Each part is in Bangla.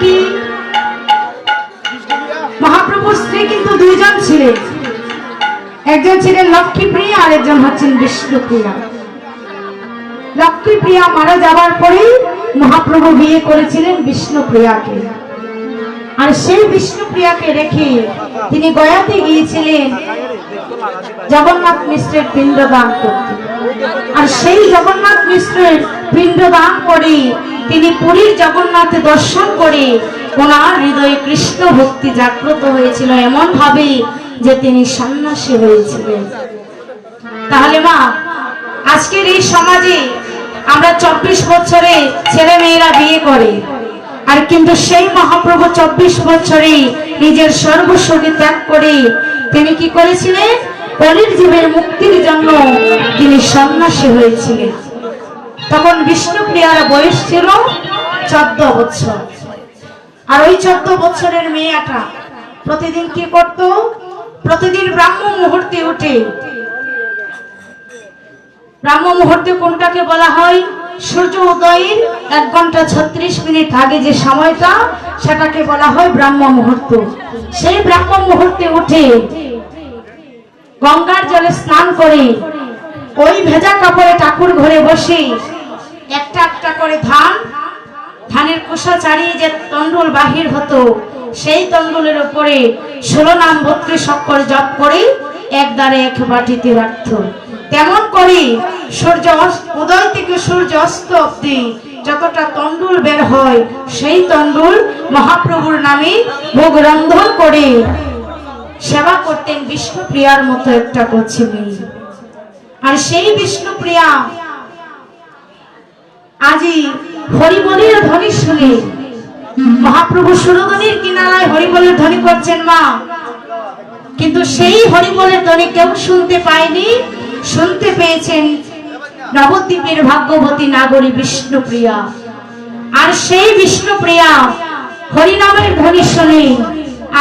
কি? মহাপ্রভুর স্ত্রী কিন্তু দুইজন ছিলেন একজন ছিলেন লক্ষ্মীপ্রিয়া আর একজন হচ্ছেন বিষ্ণুপ্রিয়া মারা যাওয়ার পরেই মহাপ্রভু বিয়ে করেছিলেন বিষ্ণুপ্রিয়াকে আর সেই বিষ্ণুপ্রিয়াকে রেখে তিনি গয়াতে গিয়েছিলেন জগন্নাথ মিশ্রের পিণ্ডদান করতে। আর সেই জগন্নাথ মিশ্রের পিণ্ডদান করে তিনি পুরীর জগন্নাথে দর্শন করে ওনার হৃদয়ে কৃষ্ণ ভক্তি জাগ্রত হয়েছিল এমন ভাবে যে তিনি সন্ন্যাসী হয়েছিলেন। তাহলে মা, আজকের এই সমাজে আমরা চব্বিশ বছরে ছেলে মেয়েরা বিয়ে করে, আর কিন্তু সেই মহাপ্রভু চব্বিশ বছরে নিজের সর্বস্বকে ত্যাগ করে তিনি কি করেছিলেন? কলির জীবের মুক্তির জন্য তিনি সন্ন্যাসী হয়েছিলেন। তখন বিষ্ণুপ্রিয়ার বয়স ছিল চোদ্দ বছর। আর ওই চোদ্দ বছরের মেয়েটা প্রতিদিন কি করত? প্রতিদিন ব্রাহ্ম মুহূর্তে উঠে। ব্রাহ্ম মুহূর্তে কোনটাকে বলা হয়? সূর্য উদয়ের এক ঘণ্টা ছত্রিশ মিনিট আগে যে সময়টা, সেটাকে বলা হয় ব্রাহ্ম মুহূর্ত। সেই ব্রাহ্ম মুহূর্তে উঠে গঙ্গার জলে স্নান করে ওই ভেজা কাপড়ে ঠাকুর ঘরে বসে একটা একটা করে ধান, ধানের কোষা চাড়িয়ে যে তন্ডুল বাহির হতো, সেই তন্ডুলের উপরে ষোলো নাম বত্রিশ অক্ষর জপ করে এক দ্বারে এক বাটিতে রাখত। তেমন করে সূর্য উদয় থেকে সূর্য অস্ত অব্দি যতটা তন্ডুল বের হয়, সেই তন্ডুল মহাপ্রভুর নামে ভোগ রন্ধন করে সেবা করতেন বিষ্ণুপ্রিয়ার মতো একটা করছে আর সেই বিষ্ণুপ্রিয়া আজি হরিবলের ধ্বনি শুনে। মহাপ্রভু সুরধ্বনির কিনারায় হরিবলের ধ্বনি করছেন মা। কিন্তু সেই হরিবলের ধ্বনি কেউ শুনতে পায়নি। শুনতে পেয়েছেন নবদ্বীপের ভাগ্যবতী নাগরী বিষ্ণুপ্রিয়া। আর সেই বিষ্ণুপ্রিয়া হরিনামের ধ্বনি শুনে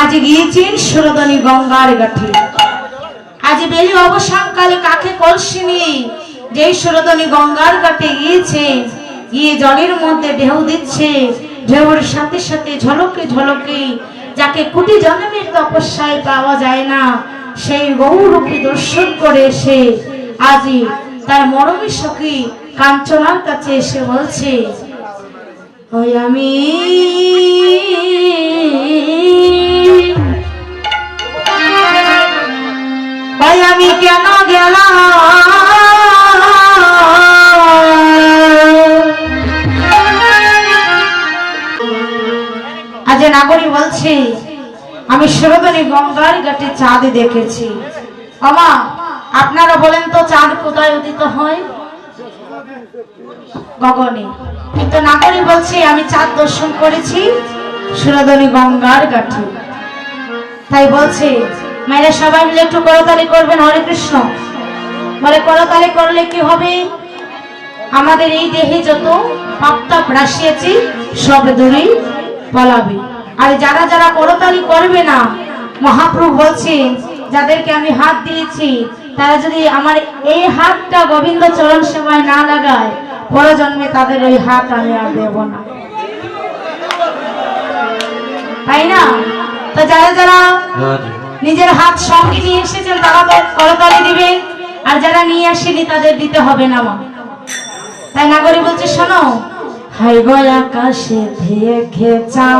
আজ গিয়েছেন সুরধনী গঙ্গার ঘাটে। আজ বেলি অবসানকালে কাকে কলসি নিয়ে যেই সুরধনী গঙ্গার ঘাটে গিয়েছে গিয়ে জলের মধ্যে ঢেউ দিচ্ছে। ঢেউর সাথে সাথে ঝলকে ঝলকে যাকে কোটি জন্মের তপস্যায় পাওয়া যায় না, সেই গৌরূপী দর্শন করে এসে আজি তার মরমী সখী কাঞ্চনার কাছে এসে বলছে, ওই আমি আমি সুরদনী গঙ্গার ঘাটে চাঁদ দেখেছি। আমা আপনারা বলেন তো চাঁদ কোথায় উদিত হয়? গগনে। কিন্তু নাগরী বলছে, আমি চাঁদ দর্শন করেছি সুরদনী গঙ্গার ঘাটে তাই বলছে, মায়েরা সবাই মিলে একটু করতালি করবেন, হরে কৃষ্ণ। বলে, করতালি করলে কি হবে? আমাদের এই দেহে যত পাপতাপ রাশি রাশিয়েছি, সব দূরেই পলাবে। আর যারা যারা করতালি করবে না, মহাপ্রভু বলছেন, যাদেরকে আমি হাত দিয়েছি, তারা যদি আমার এই হাতটা গোবিন্দ চরণ সেবায় না লাগায়, পরজন্মে তাদের ওই হাত আমি আর দেব না। তাই না? তো যারা যারা নিজের হাত সঙ্গে নিয়ে এসেছেন, তারা তো করতালি দিবে, আর যারা নিয়ে আসেনি, তাদের দিতে হবে না মা। তাই নাগরী বলছে, শোনো হাই গো আকাশে দেখে চাও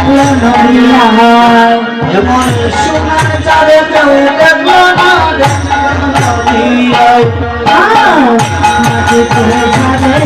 দেখল নড়িয়া হয়। এমন সোনার চাঁদে কেউ দেখল না নড়িয়া হয়। মাঝে করে ছাড়ে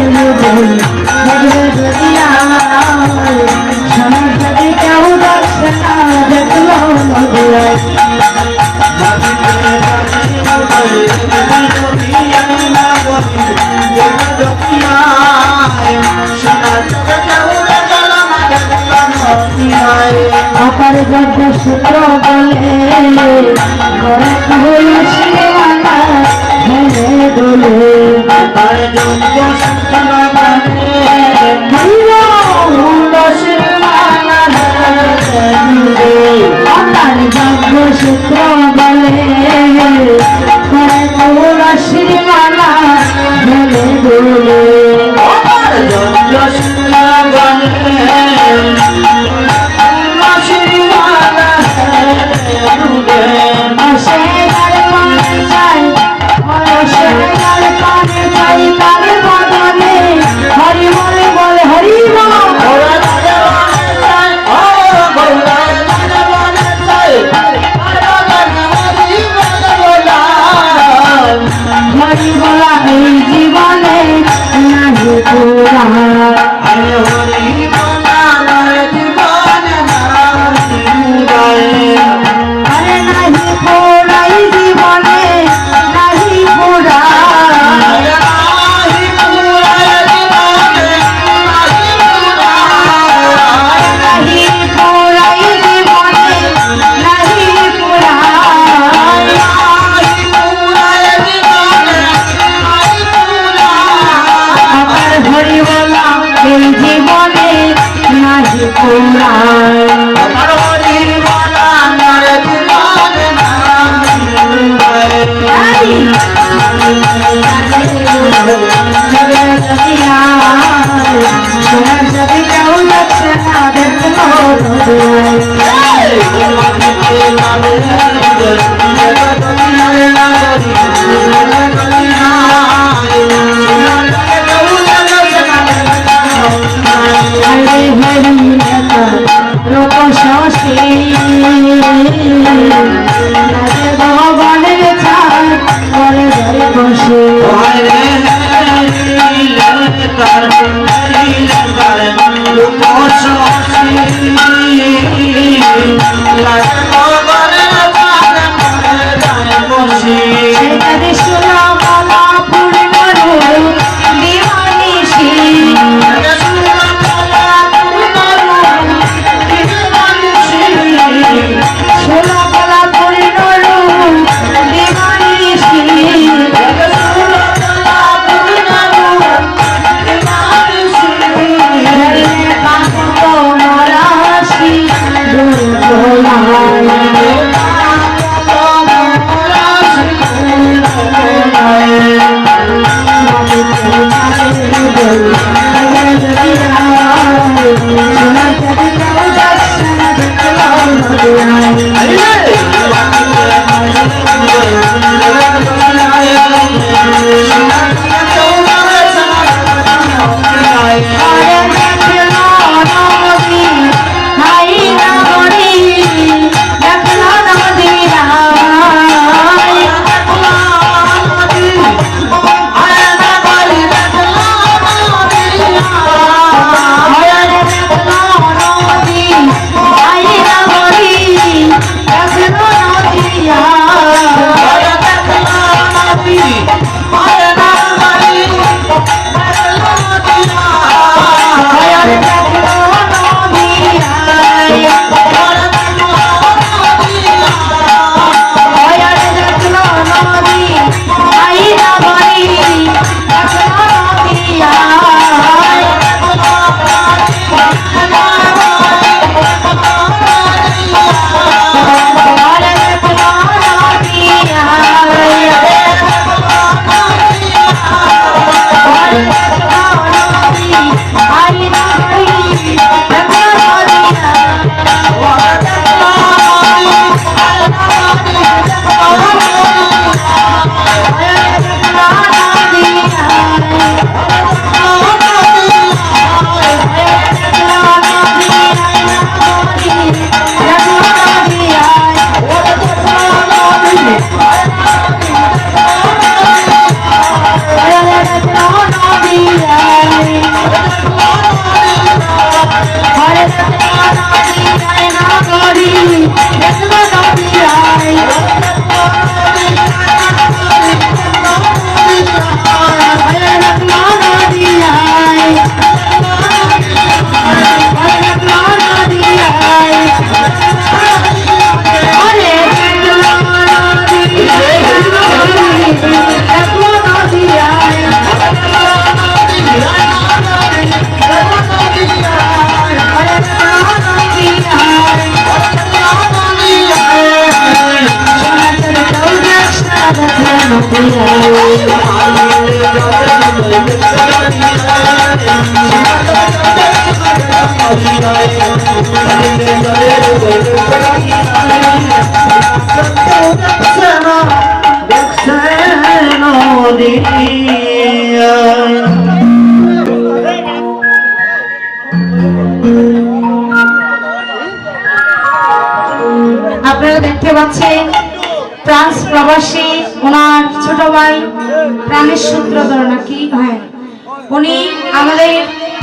Hey! Thank you. আপনারা দেখতে পাচ্ছেন ফ্রান্স প্রবাসী ওনার ছোট ভাই প্রাণের সূত্রধর নাকি? হ্যাঁ। উনি আমাদের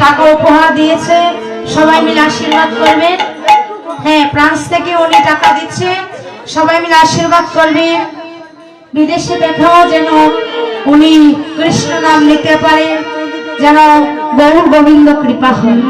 টাকা উপহার দিয়েছে। সবাই মিলে আশীর্বাদ করবেন। হ্যাঁ ফ্রান্স থেকে উনি টাকা দিচ্ছে। সবাই মিলে আশীর্বাদ করবেন। বিদেশে দেখাও যেন উনি কৃষ্ণ নাম নিতে পারে, যেন গৌর গোবিন্দ কৃপা হয়